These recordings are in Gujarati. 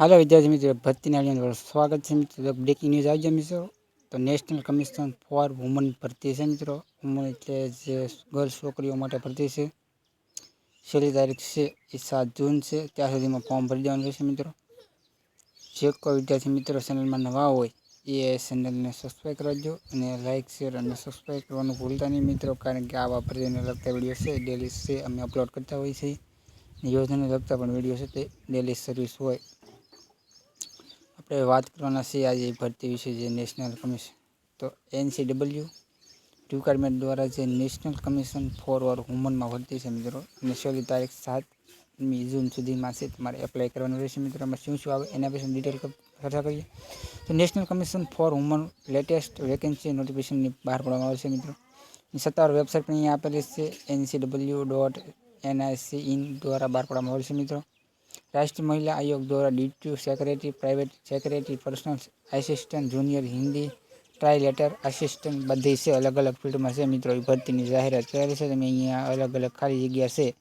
હાલો વિદ્યાર્થી મિત્રો, ભરતીના આલિયાનું સ્વાગત છે મિત્રો. બ્રેકિંગ ન્યૂઝ આવી જાય મિત્રો, તો નેશનલ કમિશન ફોર વુમન ભરતી છે મિત્રો. વુમન એટલે જે ગર્લ્સ છોકરીઓ માટે ભરતી છે. છેલ્લી તારીખ છે, એ સાત જૂન છે. ત્યાં સુધીમાં ફોર્મ ભરી દેવાનું રહેશે મિત્રો. જે કોઈ વિદ્યાર્થી મિત્રો ચેનલમાં નવા હોય, એ ચેનલને સબસ્ક્રાઈબ કરજો અને લાઇક શેર અને સબસ્ક્રાઈબ કરવાનું ભૂલતા નહીં મિત્રો, કારણ કે આવા ભરતીને લગતા વીડિયો છે ડેલી છે, અમે અપલોડ કરતા હોઈએ છીએ. યોજનાને લગતા પણ વીડિયો છે, તે ડેલી સર્વિસ હોય. આપણે વાત કરવાના છીએ આજે ભરતી વિશે જે નેશનલ કમિશન તો એનસીડબલ્યુ રિક્વાયરમેન્ટ દ્વારા જે નેશનલ કમિશન ફોર ઓર વુમનમાં ભરતી છે મિત્રો, અને છેલ્લી તારીખ સાતમી જૂન સુધીમાં છે, તમારે એપ્લાય કરવાનું રહેશે મિત્રો. એમાં શું શું આવે એના વિશે ડિટેલ ચર્ચા કરીએ. તો national commission for women latest vacancy નોટિફિકેશનની બહાર પાડવામાં આવે છે મિત્રો. સત્તાવાર વેબસાઇટ પણ અહીંયા આપેલી છે એનસીડબલ્યુ ડોટ એનઆઈસી ઇન દ્વારા બહાર પાડવામાં આવે છે મિત્રો. રાષ્ટ્રીય મહિલા આયોગ દ્વારા deputy secretary, private secretary, personal assistant, junior Hindi translator assistant બધી છે. અલગ અલગ ફિલ્ડમાં છે મિત્રો. એ ભરતીની જાહેરાત કરેલી છે. તમે અહીંયા અલગ અલગ ખાલી જગ્યા છે.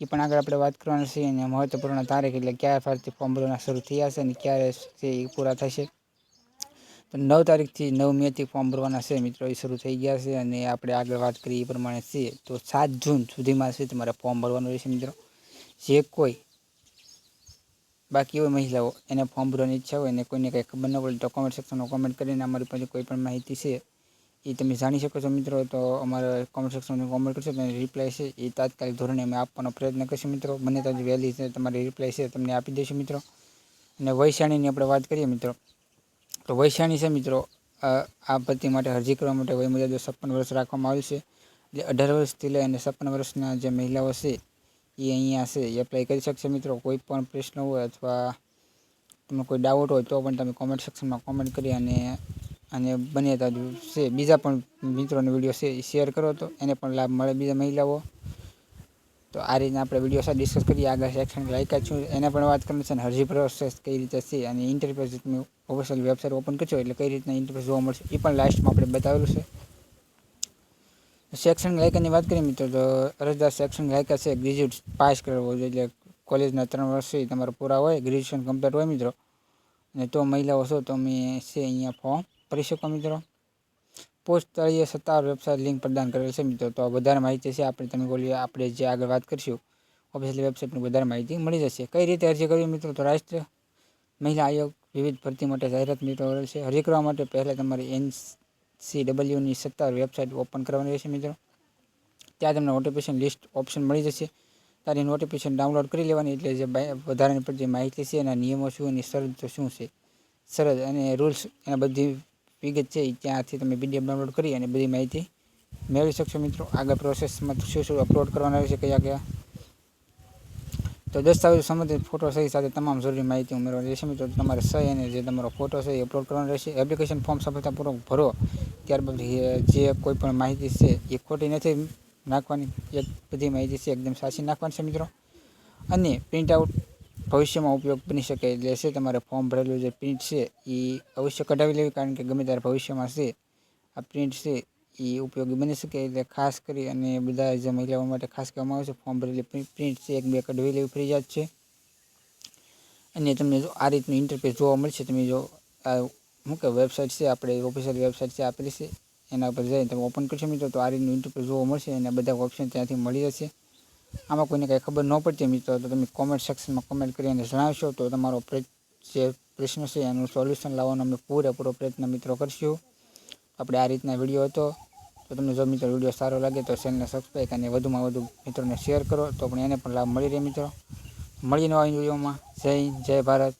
એ પણ આગળ આપણે વાત કરવાની છે અને મહત્વપૂર્ણ તારીખ એટલે ક્યારે ફરતી ફોર્મ ભરવાના શરૂ થયા છે અને ક્યારે એ પૂરા થશે. તો નવ તારીખથી નવ મેથી ફોર્મ ભરવાના છે મિત્રો. એ શરૂ થઈ ગયા છે અને આપણે આગળ વાત કરીએ એ પ્રમાણે છે. તો સાત જૂન સુધીમાં છે તમારે ફોર્મ ભરવાનું રહેશે મિત્રો. જે કોઈ બાકી હોય મહિલાઓ, એને ફોર્મ ભરવાની ઈચ્છા હોય અને કોઈને કંઈ ખબર ન પડે તો કોમેન્ટ સેક્શનમાં કોમેન્ટ કરીને અમારી પાસે કોઈ પણ માહિતી છે, એ તમે જાણી શકો છો મિત્રો. તો અમારા કોમેન્ટ સેક્શનમાં કોમેન્ટ કરશો તો રિપ્લાય છે. એ તાત્કાલિક ધોરણે અમે આપવાનો પ્રયત્ન કરીશું મિત્રો. બને તો વહેલી છે તમારી રિપ્લાય છે તમને આપી દઈશું મિત્રો. અને વૈશાણીની આપણે વાત કરીએ મિત્રો. તો વૈશાણી છે મિત્રો આ ભરતી માટે અરજી કરવા માટે વય મુજબ છપ્પન વર્ષ રાખવામાં આવ્યું છે. એટલે અઢાર વર્ષથી લઈ અને છપ્પન વર્ષના જે મહિલાઓ છે એ અહીંયા છે. એ એપ્લાય કરી શકશે મિત્રો. કોઈ પણ પ્રશ્ન હોય અથવા તમને કોઈ ડાઉટ હોય તો પણ તમે કોમેન્ટ સેક્શનમાં કોમેન્ટ કરી અને અને બને તો છે. બીજા પણ મિત્રોને વીડિયો છે શેર કરો તો એને પણ લાભ મળે બીજા મહિલાઓ. તો આ રીતના આપણે વીડિયો સાથે ડિસ્કસ કરીએ. આગળ સેક્શન લાયકા છું એને પણ વાત કરવાની છે અને હજી પ્રોસેસ કઈ રીતે છે અને ઇન્ટરફેસ તમે ઓફિશિયલ વેબસાઇટ ઓપન કરશો એટલે કઈ રીતના ઇન્ટરફેસ જોવા મળશે એ પણ લાસ્ટમાં આપણે બતાવેલું છે. શૈક્ષણિક લાયકાની વાત કરીએ મિત્રો, તો અરજદાર શૈક્ષણિક લાયકા છે, ગ્રેજ્યુએટ પાસ કરવો જોઈએ. એટલે કોલેજના ત્રણ વર્ષથી તમારે પૂરા હોય, ગ્રેજ્યુએશન કમ્પ્લીટ હોય મિત્રો. અને તો મહિલાઓ છો, તો અમે છે અહીંયા ફોર્મ ભરી શકો મિત્રો. પોસ્ટ તળિયે સત્તાવાર વેબસાઇટ લિંક પ્રદાન કરેલ છે મિત્રો. તો વધારે માહિતી છે, આપણે તમે બોલીએ, આપણે જે આગળ વાત કરીશું ઓફિશિયલ વેબસાઇટની વધારે માહિતી મળી જશે. કઈ રીતે અરજી કરવી મિત્રો? તો રાષ્ટ્રીય મહિલા આયોગ વિવિધ ભરતી માટે જાહેરાત મિત્રો છે. અરજી કરવા માટે પહેલાં તમારી એન સી ડબલ્યુની સત્તાવાર વેબસાઇટ ઓપન કરવાની રહેશે મિત્રો. ત્યાં તમને નોટિફિકેશન લિસ્ટ ઓપ્શન મળી જશે. તારી નોટિફિકેશન ડાઉનલોડ કરી લેવાની એટલે જે વધારાની પર જે માહિતી છે એના નિયમો શું, એની શરતો શું છે. શરત અને રૂલ્સ એના બધી વિગત છે ત્યાંથી તમે પીડીએફ ડાઉનલોડ કરી અને બધી માહિતી મેળવી શકશો મિત્રો. આગળ પ્રોસેસમાં શું શું અપલોડ કરવાના રહેશે, કયા કયા. તો દસ્તાવેજ સંબંધિત ફોટો સહી સાથે તમામ જરૂરી માહિતી ઉમેરવાની રહેશે મિત્રો. તમારે સહી અને જે તમારો ફોટો છે એ અપલોડ કરવાનો રહેશે. એપ્લિકેશન ફોર્મ સફળતાપૂર્વક ભરો. ત્યારબાદ જે કોઈ પણ માહિતી છે એ ખોટી નથી નાખવાની. એક બધી માહિતી છે એકદમ સાચી નાખવાની છે મિત્રો. અને પ્રિન્ટ આઉટ ભવિષ્યમાં ઉપયોગ બની શકે એટલે છે તમારે ફોર્મ ભરેલું જે પ્રિન્ટ છે એ અવશ્ય કઢાવી લેવી કારણ કે ગમે ત્યારે ભવિષ્યમાં છે આ પ્રિન્ટ છે એ ઉપયોગી બની શકે એટલે ખાસ કરી અને બધા જે મહિલાઓ માટે ખાસ કહેવામાં આવે છે ફોર્મ ભરેલી પ્રિન્ટ છે એક બે કઢાવી લેવી ફરજિયાત છે. અને તમને જો આ રીતનું ઇન્ટરફેસ જોવા મળશે તમે જો આ શું કે વેબસાઇટ છે, આપણે ઓફિશિયલ વેબસાઇટ છે આપેલી છે. એના પર જઈને તમે ઓપન કરશો મિત્રો, તો આ રીતનું ઇન્ટરફેસ જોવા મળશે અને બધા ઓપ્શન ત્યાંથી મળી જશે. આમાં કોઈને કાંઈ ખબર ન પડતી મિત્રો, તો તમે કોમેન્ટ સેક્શનમાં કોમેન્ટ કરી અને જણાવશો, તો તમારો જે પ્રશ્ન છે એનું સોલ્યુશન લાવવાનો અમે પૂરેપૂરો પ્રયત્ન મિત્રો કરશું. આપણે આ રીતના વીડિયો હતો. તો તમને જો મિત્રો વીડિયો સારો લાગે તો ચેનલને સબસ્ક્રાઈબ અને વધુમાં વધુ મિત્રોને શેર કરો, તો પણ એને પણ લાભ મળી રહે મિત્રો. મળીને નવા વિડીયોમાં જય જય ભારત.